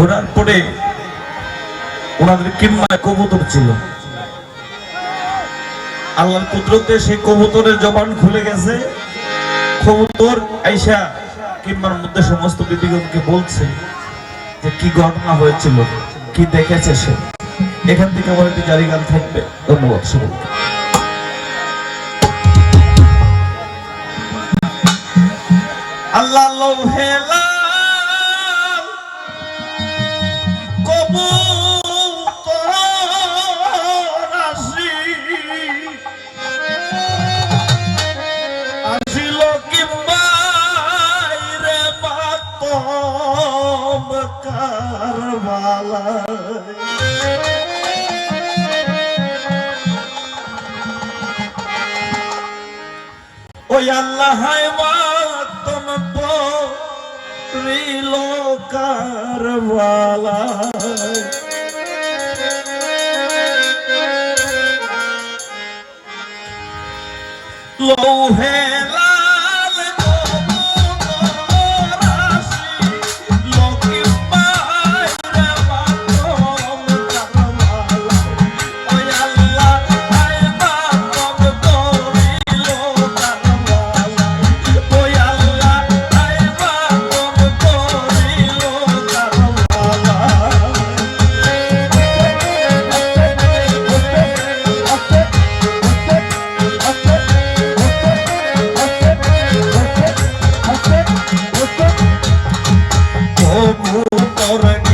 ঘোরার পরে ওনাদের কিম্মায় কবুতর ছিল। আল্লাহর কুদরতে সেই কবুতরের জবান খুলে গেছে। কবুতর আইসা কিম্মার মধ্যে সমস্ত বলছে যে কি ঘটনা হয়েছিল, কি দেখেছে সে? এখান থেকে আমার একটি জারি গান থাকবে। ধন্যবাদ আল্লাহ লোহেলা কারবালায়। ওই আল্লাহ মাতম পরিল কারবালায়। লৌহে Alright.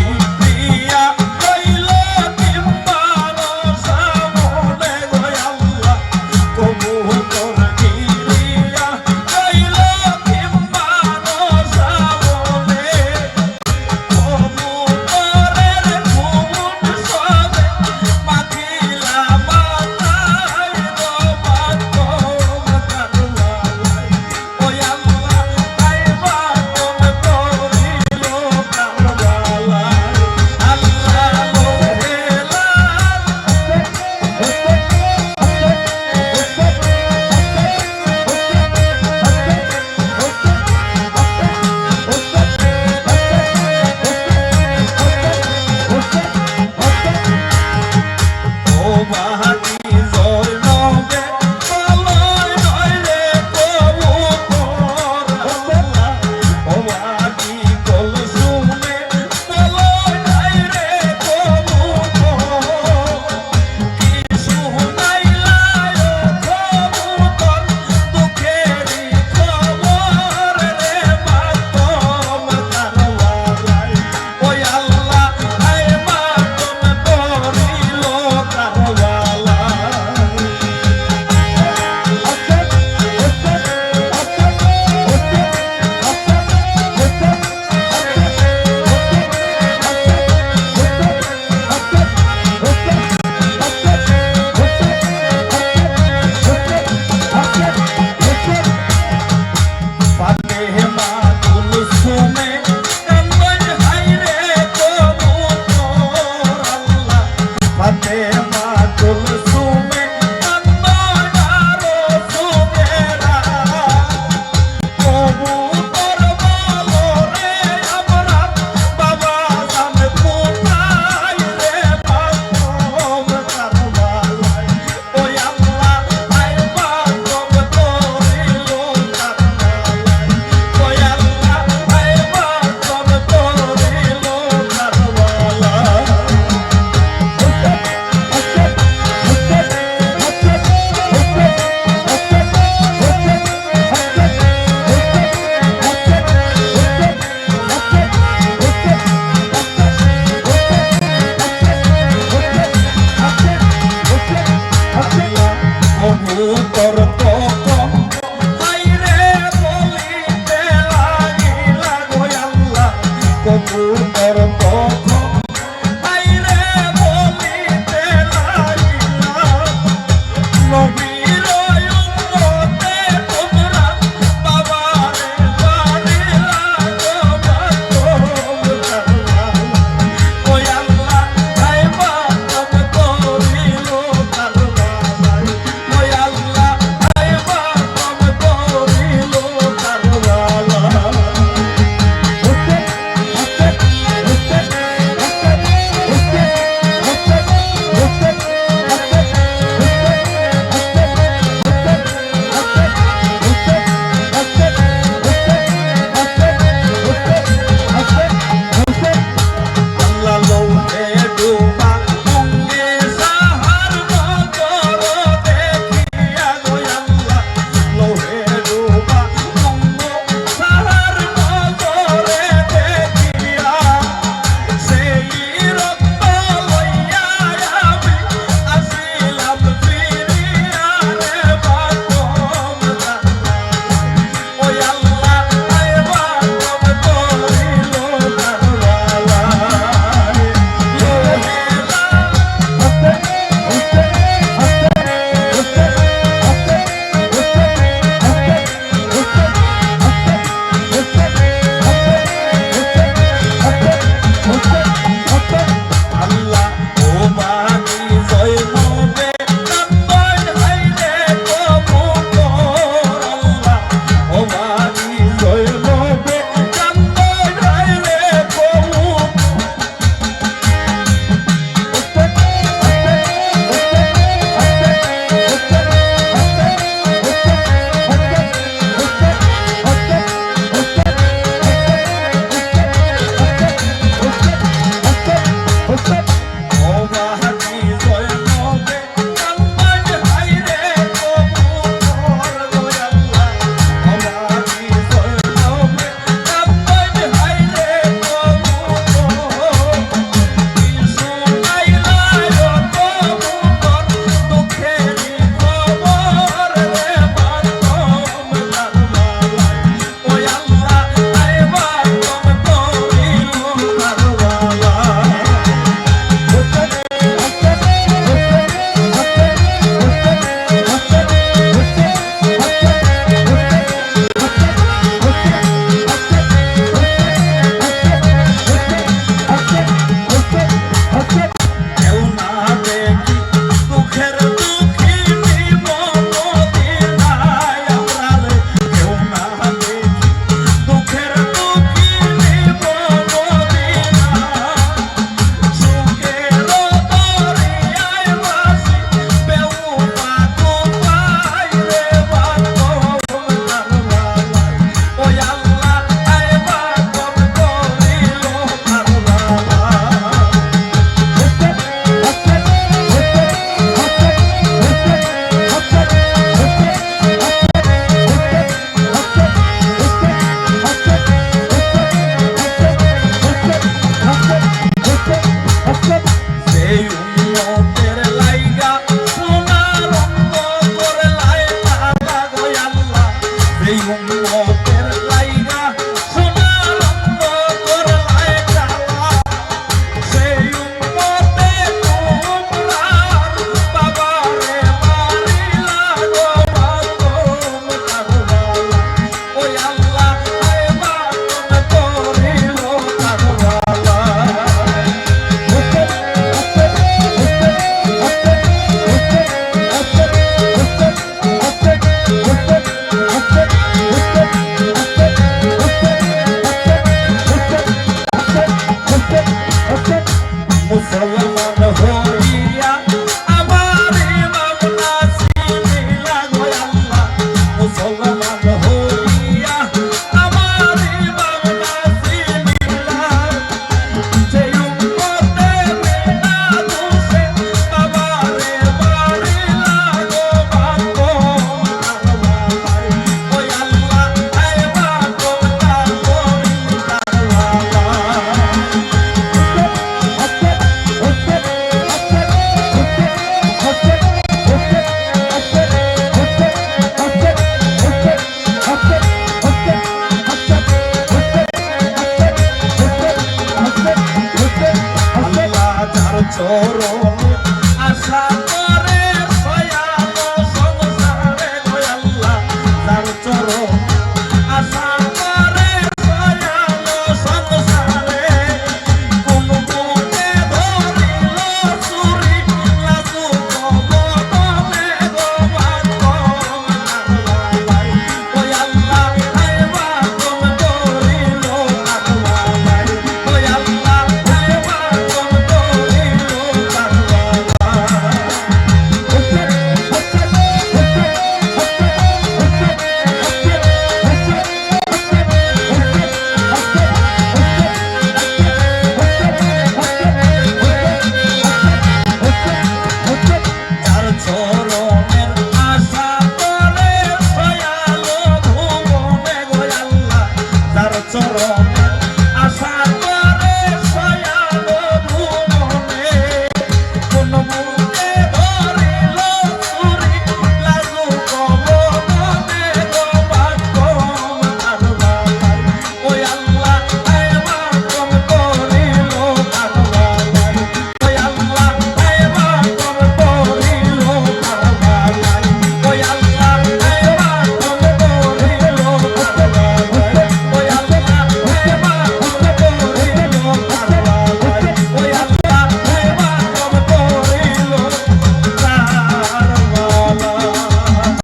আশা